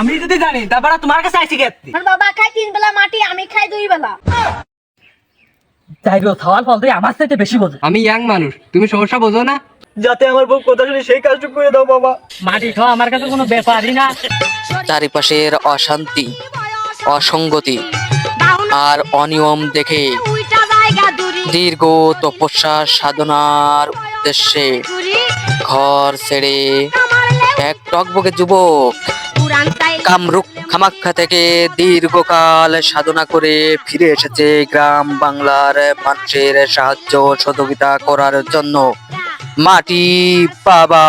আমি যদি জানি তারপরে তোমার কাছে আইসি গেছি আমার বাবা খায় তিন বেলা মাটি আমি খাই দুই বেলা। যাই গো সওয়াল ফলতে আমার সাথে বেশি বোঝে। আমি ইয়াং মানুষ তুমি সমস্যা বোঝো না। যাতে আমার বউ কথা শুনে সেই কাজটুকু করে দাও বাবা। মাটি খাওয়া আমার কাছে কোনো ব্যাপারই না। চারিপাশের অশান্তি অসঙ্গতি আর অনিয়ম দেখে উইটা জায়গা দূরি দীর্ঘ তপস্যা সাধনার উদ্দেশ্যে ঘর ছেড়ে এক টকবকে যুবক তাই কামরূপ খামাক্ষা থেকে দীর্ঘকাল সাধনা করে ফিরে এসেছে গ্রাম বাংলার মানুষের সাহায্য সহযোগিতা করার জন্য। মাটি বাবা।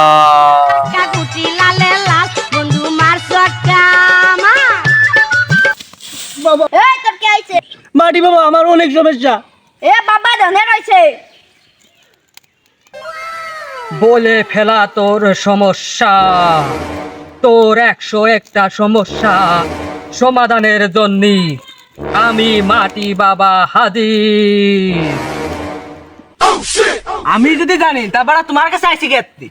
মাটি বাবা আমার অনেক সমস্যা। এ বাবা ধনে রইছে বলে ফেলা তোর সমস্যা। তোর একশো একটা সমস্যা সমাধানের জন্য আমি মাটি বাবা হাজির আমি যদি জানি তারপরে তোমার কাছে আইসি গেছি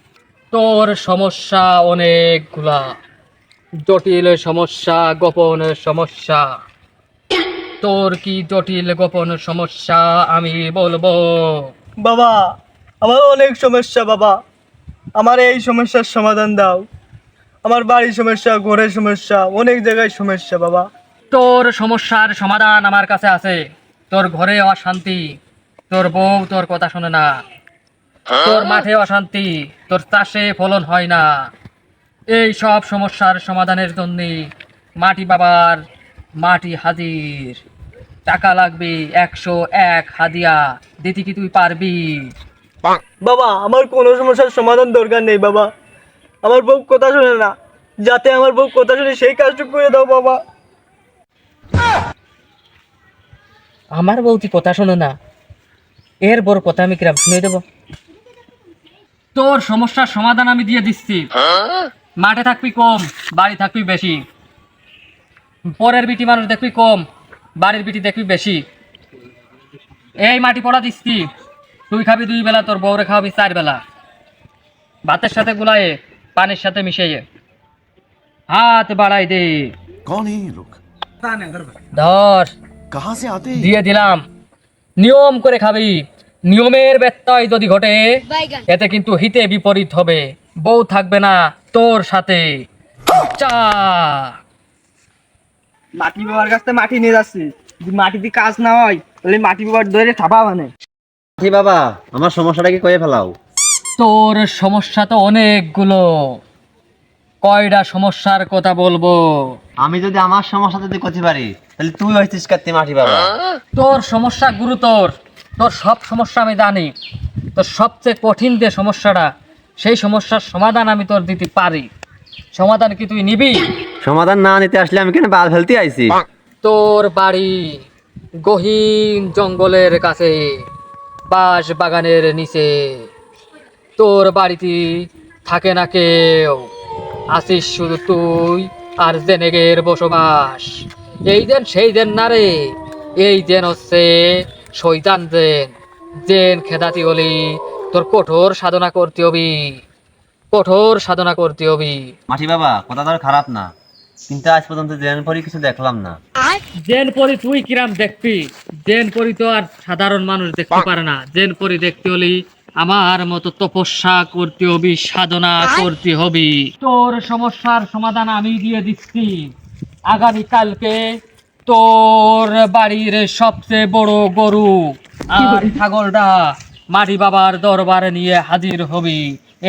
তোর সমস্যা অনেকগুলা। জটিল সমস্যা গোপন সমস্যা। তোর কি জটিল গোপন সমস্যা আমি বলব? বাবা আমার অনেক সমস্যা বাবা। আমার এই সমস্যার সমাধান দাও। আমার বাড়ির সমস্যা ঘরের সমস্যা অনেক জায়গায় সমস্যা বাবা। তোর সমস্যার সমাধান আমার কাছে আছে। তোর ঘরে অশান্তি। তোর বউ তোর কথা শোনে না। তোর মাঠে অশান্তি। তোর চাষে ফলন হয় না। এই সব সমস্যার সমাধানের জন্য মাটি বাবার মাটি হাজির। টাকা লাগবে একশো এক হাদিয়া। দিতে কি তুই পারবি? বাবা আমার কোনো সমস্যার সমাধান দরকার নেই বাবা। আমার বউ কথা শোনে না। যাতে আমার বউ কথা শুনে সেই কাজটুকু করে দাও বাবা। আমার বউতি কথা শোনো না। এর বড় কথা আমি কিরাম শুনে দেব? তোর সমস্যার সমাধান আমি দিয়ে দিচ্ছি। মাঠে থাকবি কম বাড়ি থাকবি বেশি। পরের বিটি মানুষ দেখবি কম বাড়ির বিটি দেখবি বেশি। এই মাটি পড়া দিচ্ছি। তুই খাবি দুই বেলা তোর বউরে খাওয়াবি চার বেলা। ভাতের সাথে গুলায়ে পানির সাথে মিশিয়ে হাত বাড়াই দে। কোন লোক ধর কাহা সে আতে দিয়ে দিলাম। নিয়ম করে খাবি। নিয়মের ব্যত্যয় যদি ঘটে এতে কিন্তু হিতে বিপরীত হবে। বউ থাকবে না তোর সাথে। চা। মাটি বাবার কাছ থেকে মাটি নিয়ে যাচ্ছি। যদি মাটিতে কাজ না হয় তাহলে মাটি বাবার ধরে ছাপা মানে। মাটি বাবা আমার সমস্যাটাকে কয়ে ফেলাও? তোর সমস্যা তো অনেকগুলো। কয়টা সমস্যার কথা বলব? আমি যদি আমার সমস্যা যদি করতে পারি তাহলে তুই হইতিস কাটতে মাটি বাবা। তোর সমস্যা গুরুতর। তোর সব সমস্যা আমি জানি। তোর সবচেয়ে কঠিন যে সমস্যাটা সেই সমস্যার সমাধান আমি তোর দিতে পারি। সমাধান কি তুই নিবি? সমাধান না নিতে আসলে আমি কেন বাল ফেলতে আইছি? তোর বাড়ি গহীন জঙ্গলের কাছে বাঁশ বাগানের নিচে। তোর বাড়িতে থাকে না কেউ। আসিস শুধু তুই আর জেনেগের বসবাস। এই দেন সেই দেন না রে। এই দেন হচ্ছে শৈতান দেন জেন খেদাতি হলি তোর কঠোর সাধনা করতে হবি। কঠোর সাধনা করতে হবি। মাটি বাবা কথা তোর খারাপ না। কিন্তু আজ পর্যন্ত জেন পরি কিছু দেখলাম না। জেন পরি তুই কিরাম দেখবি? জেন পরি তো আর সাধারণ মানুষ দেখতে পারে না। জেন পরি দেখতে হলি আমার মতো তপস্যা করতে হবি সাধনা করতে হবি। তোর সমস্যার সমাধান আমি দিয়ে দিচ্ছি। আগামী কালকে তোর বাড়ির সবচেয়ে বড় গরু আর ছাগলটা মাটি বাবার দরবারে নিয়ে হাজির হবি।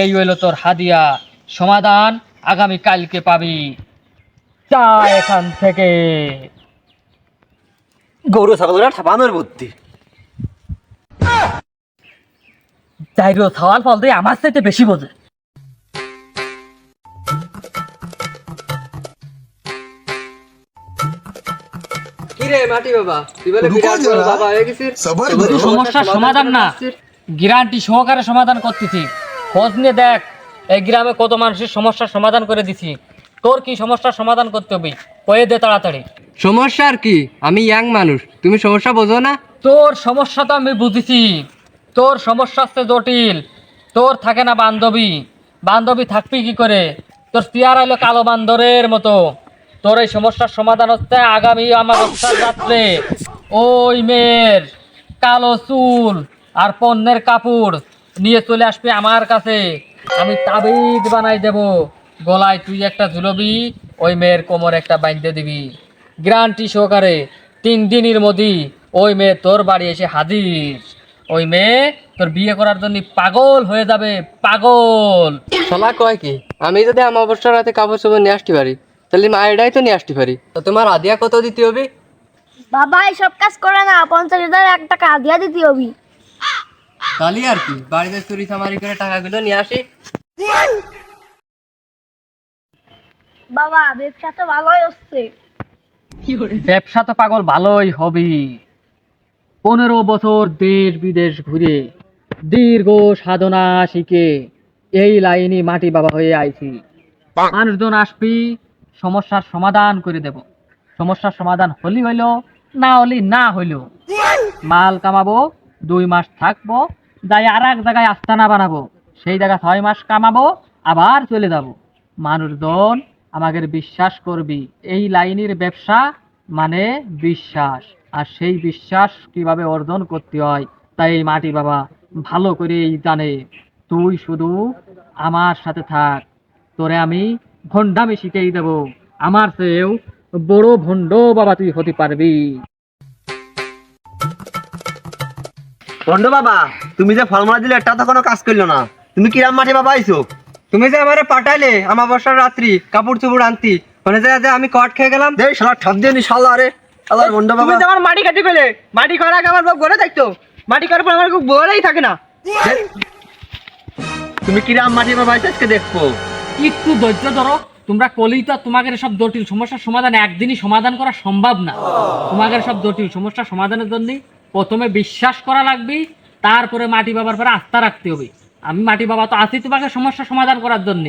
এই হইল তোর হাদিয়া। সমাধান আগামী কালকে পাবি। চা এখান থেকে। গরু ছাগলরা ঠাপানোর বুদ্ধি। চাইরো ছাওয়াল ফল দিয়ে আমার সাথে বেশি বোঝে। সহকারে সমাধান করতেছি। খোঁজ নিয়ে দেখ এই গ্রামে কত মানুষের সমস্যার সমাধান করে তোর কি সমস্যার সমাধান করতে হবে? কয়ে দে তাড়াতাড়ি। সমস্যা আর কি? আমি ইয়াং মানুষ তুমি সমস্যা বোঝো না? তোর সমস্যা তো আমি বুঝেছি। তোর সমস্যা হচ্ছে জটিল। তোর থাকে না বান্ধবী। বান্ধবী থাকবি কি করে? তোর চেয়ার হলো কালো বান্দরের মতো। তোর এই সমস্যার সমাধান হচ্ছে আগামী আমাবস্যার রাত্রে। ওই মেয়ের কালো চুল আর পণ্যের কাপড় নিয়ে চলে আসবে আমার কাছে। আমি তাবিজ বানাই দেব। গলায় তুই একটা ঝুলবি, ওই মেয়ের কোমর একটা বাইন্ধে দিবি। গ্রান্টি সহকারে তিন দিনের মধ্যেই ওই মেয়ে তোর বাড়ি এসে হাজির। ওই মেয়ে তোর বিয়ে করার জন্য পাগল হয়ে যাবে পাগল। শালা কয় কি? আমি যদি আমার অবসর রাতে কাপড় চোপড় নিয়ে আসতে পারি তাহলে মায়েরাই তো নিয়ে আসতে পারি। তো তোমার আদিয়া কত দিতে হবে? বাবা এই সব কাজ করে না পঞ্চাশ হাজার এক টাকা আদিয়া দিতে হবি। তাহলে আর কি বাড়িতে চুরি চামারি করে টাকাগুলো নিয়ে আসি। বাবা ব্যবসা তো ভালোই হচ্ছে। ব্যবসা তো পাগল ভালোই হবে পনেরো বছর দেশ বিদেশ ঘুরে দীর্ঘ সাধনা শিখে এই লাইনে মাটি বাবা হয়ে আইছি। মানুষজন আসবি সমস্যার সমাধান করে দেব। সমস্যার সমাধান হলি হইল না হলি না হইল। মাল কামাবো দুই মাস থাকব যাই আর এক জায়গায় আস্তানা বানাবো সেই জায়গায় ছয় মাস কামাবো আবার চলে যাব। মানুষজন আমাদের বিশ্বাস করবি এই লাইনের ব্যবসা মানে বিশ্বাস। আর সেই বিশ্বাস কীভাবে অর্জন করতে হয় তাই এই মাটি বাবা ভালো করেই জানে। তুই শুধু আমার সাথে থাক তোরে আমি ভণ্ডামি শিখেই দেব। আমার চেয়েও বড় ভণ্ড বাবা তুই হতে পারবি। বন্ধু বাবা তুমি যে ফলমূলা দিলে একটা তো কোনো কাজ করল না। তুমি কিরাম মাটি বাবা আইছো? তুমি যে আমারে পাঠাইলে আমার অবসর রাত্রি কাপড় চোপড় আনতি মানে যে আমি কট খেয়ে গেলাম। দেখ শালা ঠাপ দিয়ে নি শালা রে। বন্ধু বাবা তুমি আমার মাটি কাটি পেলে মাটি করার আগে আমার ঘরে থাকতো। মাটি করার পর আমার থাকে না। তুমি কিরাম মাটি বাবা আইছো আজকে দেখব একটু ধৈর্য ধরো। তোমরা কলেই তো তোমাদের সব জটিল সমস্যার সমাধান একদিনই সমাধান করা সম্ভব না। তোমাদের সব জটিল সমস্যার সমাধানের জন্য প্রথমে বিশ্বাস করা লাগবে তারপরে মাটি বাবার পরে আস্থা রাখতে হবে। আমি মাটি বাবা তো আছি তোমাকে সমস্যার সমাধান করার জন্য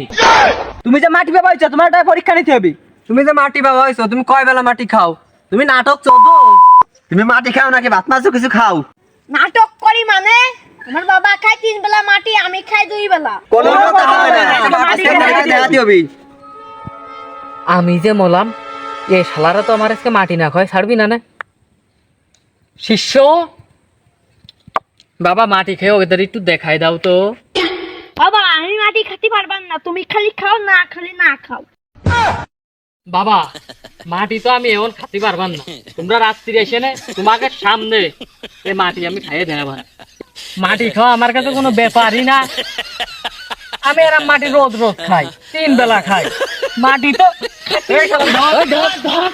তুমি যে মাটি পাবাইছো তোমার একটা পরীক্ষা নিতে হবে। তুমি যে মাটি বাবা হয়েছো তুমি কয় বেলা মাটি খাও? তুমি নাটক চোদ্দ তুমি মাটি খাও নাকি? ভাত মাছও কিছু খাও? নাটক করি মানে? আমার বাবা খায় তিন বেলা মাটি আমি খাই দুই বেলা। কোনো কথা হবে না। আজকে মাটি। দেখাতে হবে। আমি যে মলাম এই শালারা তো আমার আজকে মাটি না খয় ছাড়বি না না? শিষ্য বাবা মাটি খেয়ে ওদের একটু দেখাই দাও তো। বাবা আমি মাটি খেতে পারবার না। তুমি খালি খাও না খালি না খাও। বাবা মাটি তো আমি এমন খাতে পারবার না। তোমরা রাত্রি এসে নে তোমাকে সামনে এই মাটি আমি খাইয়ে দেব মাটি খাওয়া আমার কাছে কোনো ব্যাপারই না। আমি এরা মাটি রোদ রোদ খাই তিন বেলা খাই। মাটি তো ধর, ধর।